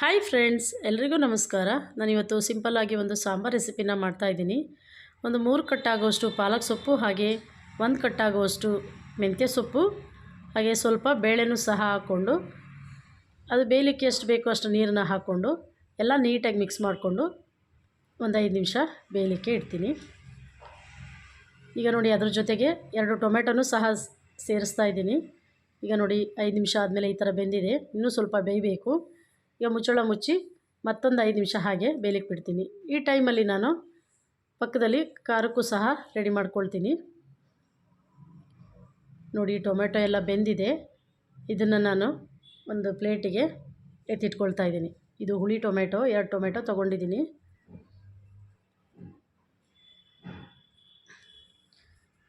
Hi friends ಎಲ್ರಿಗೂ ನಮಸ್ಕಾರ. ನಾನಿವತ್ತು ಸಿಂಪಲ್ಲಾಗಿ ಒಂದು ಸಾಂಬಾರ್ ರೆಸಿಪಿನ ಮಾಡ್ತಾಯಿದ್ದೀನಿ ಒಂದು ಮೂರು ಕಟ್ಟಾಗುವಷ್ಟು ಪಾಲಕ್ ಸೊಪ್ಪು, ಹಾಗೆ ಒಂದು ಕಟ್ಟಾಗುವಷ್ಟು ಮೆಂತ್ಯ ಸೊಪ್ಪು, ಹಾಗೆ ಸ್ವಲ್ಪ ಬೇಳೆನೂ ಸಹ ಹಾಕ್ಕೊಂಡು, ಅದು ಬೇಯಲಿಕ್ಕೆ ಎಷ್ಟು ಬೇಕೋ ಅಷ್ಟು ನೀರನ್ನ ಹಾಕ್ಕೊಂಡು, ಎಲ್ಲ ನೀಟಾಗಿ ಮಿಕ್ಸ್ ಮಾಡಿಕೊಂಡು ಒಂದು ಐದು ನಿಮಿಷ ಬೇಯಲಿಕ್ಕೆ ಇಡ್ತೀನಿ. ಈಗ ನೋಡಿ ಅದ್ರ ಜೊತೆಗೆ ಎರಡು ಟೊಮೆಟೊನೂ ಸಹ ಸೇರಿಸ್ತಾ ಇದ್ದೀನಿ. ಈಗ ನೋಡಿ ಐದು ನಿಮಿಷ ಆದಮೇಲೆ ಈ ಥರ ಬೆಂದಿದೆ. ಇನ್ನೂ ಸ್ವಲ್ಪ ಬೇಯಬೇಕು. ಈಗ ಮುಚ್ಚಳ ಮುಚ್ಚಿ ಮತ್ತೊಂದು ಐದು ನಿಮಿಷ ಹಾಗೆ ಬೇಯಲಿಕ್ಕೆ ಬಿಡ್ತೀನಿ. ಈ ಟೈಮಲ್ಲಿ ನಾನು ಪಕ್ಕದಲ್ಲಿ ಖಾರಕ್ಕೂ ಸಹ ರೆಡಿ ಮಾಡ್ಕೊಳ್ತೀನಿ. ನೋಡಿ, ಟೊಮೆಟೊ ಎಲ್ಲ ಬೆಂದಿದೆ. ಇದನ್ನು ನಾನು ಒಂದು ಪ್ಲೇಟಿಗೆ ಎತ್ತಿಟ್ಕೊಳ್ತಾ ಇದ್ದೀನಿ. ಇದು ಹುಳಿ ಟೊಮೆಟೊ, ಎರಡು ಟೊಮೆಟೊ ತೊಗೊಂಡಿದ್ದೀನಿ.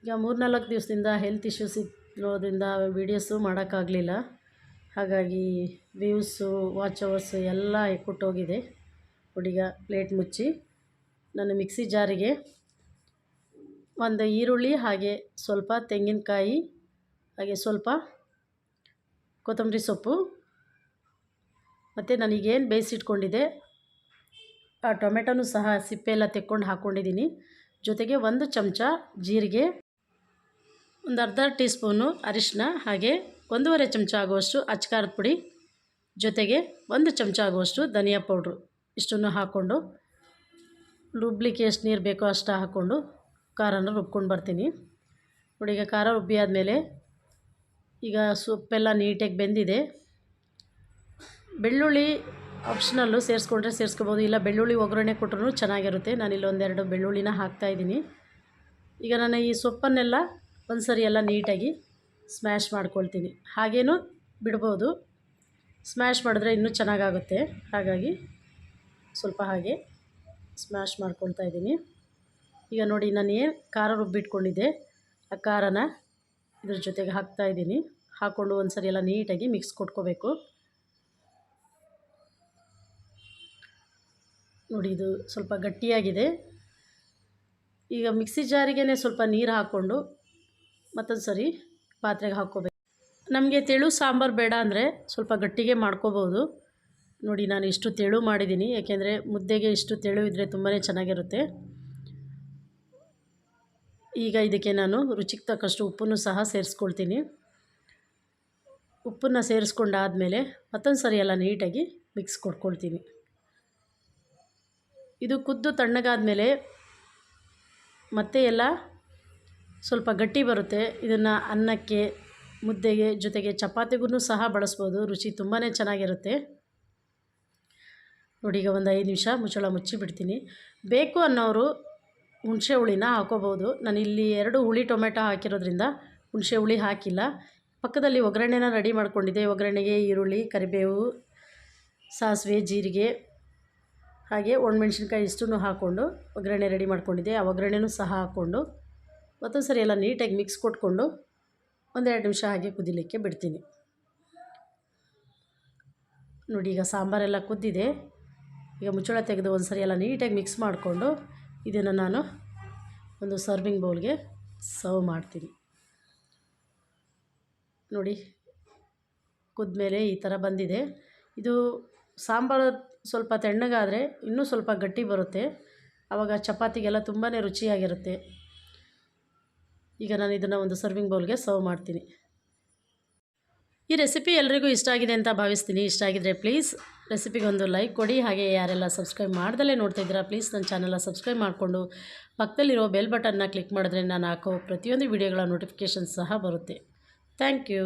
ಈಗ ಮೂರ್ನಾಲ್ಕು ದಿವಸದಿಂದ ಹೆಲ್ತ್ ಇಶ್ಯೂಸ್ ಇರೋದ್ರಿಂದ ವೀಡಿಯೋಸು ಮಾಡೋಕ್ಕಾಗಲಿಲ್ಲ. ಹಾಗಾಗಿ ವ್ಯೂವ್ಸು ವಾಚ್ ಅವರ್ಸು ಎಲ್ಲ ಕೊಟ್ಟೋಗಿದೆ. ಹುಡುಗ ಪ್ಲೇಟ್ ಮುಚ್ಚಿ ನಾನು ಮಿಕ್ಸಿ ಜಾರಿಗೆ ಒಂದು ಈರುಳ್ಳಿ ಹಾಗೆ ಸ್ವಲ್ಪ ತೆಂಗಿನಕಾಯಿ, ಹಾಗೆ ಸ್ವಲ್ಪ ಕೊತ್ತಂಬರಿ ಸೊಪ್ಪು, ಮತ್ತು ನನಗೇನು ಬೇಯಿಸಿಟ್ಕೊಂಡಿದ್ದೆ ಆ ಟೊಮೆಟೊನೂ ಸಹ ಸಿಪ್ಪೆ ಎಲ್ಲ ತೆಕ್ಕೊಂಡು ಹಾಕ್ಕೊಂಡಿದ್ದೀನಿ. ಜೊತೆಗೆ ಒಂದು ಚಮಚ ಜೀರಿಗೆ, ಒಂದು ಅರ್ಧ ಟೀ ಸ್ಪೂನು ಅರಿಶಿನ ಹಾಗೆ ಒಂದೂವರೆ ಚಮಚ ಆಗುವಷ್ಟು ಅಚ್ಕಾರದ ಪುಡಿ, ಜೊತೆಗೆ ಒಂದು ಚಮಚ ಆಗುವಷ್ಟು ಧನಿಯಾ ಪೌಡ್ರು. ಇಷ್ಟನ್ನು ಹಾಕ್ಕೊಂಡು ರುಬ್ಲಿಕ್ಕೆ ಎಷ್ಟು ನೀರು ಬೇಕೋ ಅಷ್ಟು ಹಾಕ್ಕೊಂಡು ಖಾರನ ರುಬ್ಕೊಂಡು ಬರ್ತೀನಿ. ನೋಡಿ, ಈಗ ಖಾರ ರುಬ್ಬಿ ಆದಮೇಲೆ ಈಗ ಸೊಪ್ಪೆಲ್ಲ ನೀಟಾಗಿ ಬೆಂದಿದೆ. ಬೆಳ್ಳುಳ್ಳಿ ಆಪ್ಷನಲ್ಲು ಸೇರಿಸ್ಕೊಂಡ್ರೆ ಸೇರಿಸ್ಕೋಬೋದು, ಇಲ್ಲ ಬೆಳ್ಳುಳ್ಳಿ ಒಗ್ಗರಣೆ ಕೊಟ್ಟರು ಚೆನ್ನಾಗಿರುತ್ತೆ. ನಾನಿಲ್ಲಿ ಒಂದೆರಡು ಬೆಳ್ಳುಳ್ಳಿನ ಹಾಕ್ತಾಯಿದ್ದೀನಿ ಈಗ ನಾನು ಈ ಸೊಪ್ಪನ್ನೆಲ್ಲ ಒಂದು ಸರಿ ಎಲ್ಲ ನೀಟಾಗಿ ಸ್ಮ್ಯಾಶ್ ಮಾಡ್ಕೊಳ್ತೀನಿ. ಹಾಗೇನೂ ಬಿಡ್ಬೋದು. ಸ್ಮ್ಯಾಶ್ ಮಾಡಿದ್ರೆ ಇನ್ನೂ ಚೆನ್ನಾಗಾಗುತ್ತೆ. ಹಾಗಾಗಿ ಸ್ವಲ್ಪ ಹಾಗೆ ಸ್ಮ್ಯಾಶ್ ಮಾಡ್ಕೊಳ್ತಾ ಇದ್ದೀನಿ. ಈಗ ನೋಡಿ, ನಾನು ಏನು ಖಾರ ರುಬ್ಬಿಟ್ಕೊಂಡಿದ್ದೆ. ಆ ಖಾರನ ಇದ್ರ ಜೊತೆಗೆ ಹಾಕ್ತಾಯಿದ್ದೀನಿ ಹಾಕ್ಕೊಂಡು ಒಂದು ಸರಿ ಎಲ್ಲ ನೀಟಾಗಿ ಮಿಕ್ಸ್ ಕೊಟ್ಕೋಬೇಕು. ನೋಡಿ, ಇದು ಸ್ವಲ್ಪ ಗಟ್ಟಿಯಾಗಿದೆ. ಈಗ ಮಿಕ್ಸಿ ಜಾರಿಗೇ ಸ್ವಲ್ಪ ನೀರು ಹಾಕ್ಕೊಂಡು ಮತ್ತೊಂದು ಸರಿ ಪಾತ್ರೆಗೆ ಹಾಕ್ಕೋಬೇಕು. ನಮಗೆ ತೆಳು ಸಾಂಬಾರು ಬೇಡ ಅಂದರೆ ಸ್ವಲ್ಪ ಗಟ್ಟಿಗೆ ಮಾಡ್ಕೋಬೋದು ನೋಡಿ, ನಾನು ಇಷ್ಟು ತೆಳು ಮಾಡಿದ್ದೀನಿ. ಯಾಕೆಂದರೆ ಮುದ್ದೆಗೆ ಇಷ್ಟು ತೆಳು ಇದ್ದರೆ ತುಂಬಾ ಚೆನ್ನಾಗಿರುತ್ತೆ. ಈಗ ಇದಕ್ಕೆ ನಾನು ರುಚಿಗೆ ತಕ್ಕಷ್ಟು ಉಪ್ಪನ್ನು ಸಹ ಸೇರಿಸ್ಕೊಳ್ತೀನಿ. ಉಪ್ಪನ್ನು ಸೇರಿಸ್ಕೊಂಡಾದಮೇಲೆ ಮತ್ತೊಂದು ಸರಿ ಎಲ್ಲ ನೀಟಾಗಿ ಮಿಕ್ಸ್ ಕೊಟ್ಕೊಳ್ತೀನಿ. ಇದು ಕುದ್ದು ತಣ್ಣಗಾದಮೇಲೆ ಮತ್ತೆ ಎಲ್ಲ ಸ್ವಲ್ಪ ಗಟ್ಟಿ ಬರುತ್ತೆ. ಇದನ್ನು ಅನ್ನಕ್ಕೆ, ಮುದ್ದೆಗೆ ಜೊತೆಗೆ ಚಪಾತಿಗೂ ಸಹ ಬಳಸ್ಬೋದು. ರುಚಿ ತುಂಬಾ ಚೆನ್ನಾಗಿರುತ್ತೆ. ನೋಡಿ, ಈಗ ಒಂದು ಐದು ನಿಮಿಷ ಮುಚ್ಚಳ ಮುಚ್ಚಿಬಿಡ್ತೀನಿ. ಬೇಕು ಅನ್ನೋರು ಹುಣಸೆ ಹುಳಿನ ಹಾಕೋಬೋದು. ನಾನು ಇಲ್ಲಿ ಎರಡು ಹುಳಿ ಟೊಮೆಟೊ ಹಾಕಿರೋದ್ರಿಂದ ಹುಣಸೆ ಹುಳಿ ಹಾಕಿಲ್ಲ. ಪಕ್ಕದಲ್ಲಿ ಒಗ್ಗರಣೆನ ರೆಡಿ ಮಾಡ್ಕೊಂಡಿದ್ದೆ. ಒಗ್ಗರಣೆಗೆ ಈರುಳ್ಳಿ, ಕರಿಬೇವು, ಸಾಸಿವೆ, ಜೀರಿಗೆ, ಹಾಗೆ ಒಣಮೆಣ್ಸಿನ್ಕಾಯಿ ಇಷ್ಟನ್ನು ಹಾಕ್ಕೊಂಡು ಒಗ್ಗರಣೆ ರೆಡಿ ಮಾಡ್ಕೊಂಡಿದ್ದೆ. ಆ ಒಗ್ಗರಣೆನೂ ಸಹ ಹಾಕ್ಕೊಂಡು ಮತ್ತೊಂದು ಸರಿ ಎಲ್ಲ ನೀಟಾಗಿ ಮಿಕ್ಸ್ ಕೊಟ್ಕೊಂಡು ಒಂದೆರಡು ನಿಮಿಷ ಹಾಗೆ ಕುದಿಲಿಕ್ಕೆ ಬಿಡ್ತೀನಿ. ನೋಡಿ, ಈಗ ಸಾಂಬಾರೆಲ್ಲ ಕುದ್ದಿದೆ. ಈಗ ಮುಚ್ಚಳ ತೆಗೆದು ಒಂದು ಸರಿ ಎಲ್ಲ ನೀಟಾಗಿ ಮಿಕ್ಸ್ ಮಾಡಿಕೊಂಡು ಇದನ್ನು ನಾನು ಒಂದು ಸರ್ವಿಂಗ್ ಬೌಲ್ಗೆ ಸರ್ವ್ ಮಾಡ್ತೀನಿ. ನೋಡಿ, ಕುದ್ಮೇಲೆ ಈ ಥರ ಬಂದಿದೆ. ಇದು ಸಾಂಬಾರು ಸ್ವಲ್ಪ ತಣ್ಣಗಾದರೆ ಇನ್ನೂ ಸ್ವಲ್ಪ ಗಟ್ಟಿ ಬರುತ್ತೆ. ಆವಾಗ ಚಪಾತಿಗೆಲ್ಲ ತುಂಬಾ ರುಚಿಯಾಗಿರುತ್ತೆ. ಈಗ ನಾನು ಇದನ್ನು ಒಂದು ಸರ್ವಿಂಗ್ ಬೌಲ್ಗೆ ಸರ್ವ್ ಮಾಡ್ತೀನಿ. ಈ ರೆಸಿಪಿ ಎಲ್ರಿಗೂ ಇಷ್ಟ ಆಗಿದೆ ಅಂತ ಭಾವಿಸ್ತೀನಿ. ಇಷ್ಟ ಆಗಿದ್ರೆ ಪ್ಲೀಸ್ ರೆಸಿಪಿಗೆ ಒಂದು ಲೈಕ್ ಕೊಡಿ. ಹಾಗೆ ಯಾರೆಲ್ಲ ಸಬ್ಸ್ಕ್ರೈಬ್ ಮಾಡ್ದಲೇ ನೋಡ್ತಾ ಇದ್ದೀರಾ ಪ್ಲೀಸ್ ನನ್ನ ಚಾನಲ್ನ ಸಬ್ಸ್ಕ್ರೈಬ್ ಮಾಡಿಕೊಂಡು ಪಕ್ಕದಲ್ಲಿರೋ ಬೆಲ್ ಬಟನ್ನ ಕ್ಲಿಕ್ ಮಾಡಿದ್ರೆ ನಾನು ಹಾಕೋ ಪ್ರತಿಯೊಂದು ವಿಡಿಯೋಗಳ ನೋಟಿಫಿಕೇಷನ್ ಸಹ ಬರುತ್ತೆ. Thank you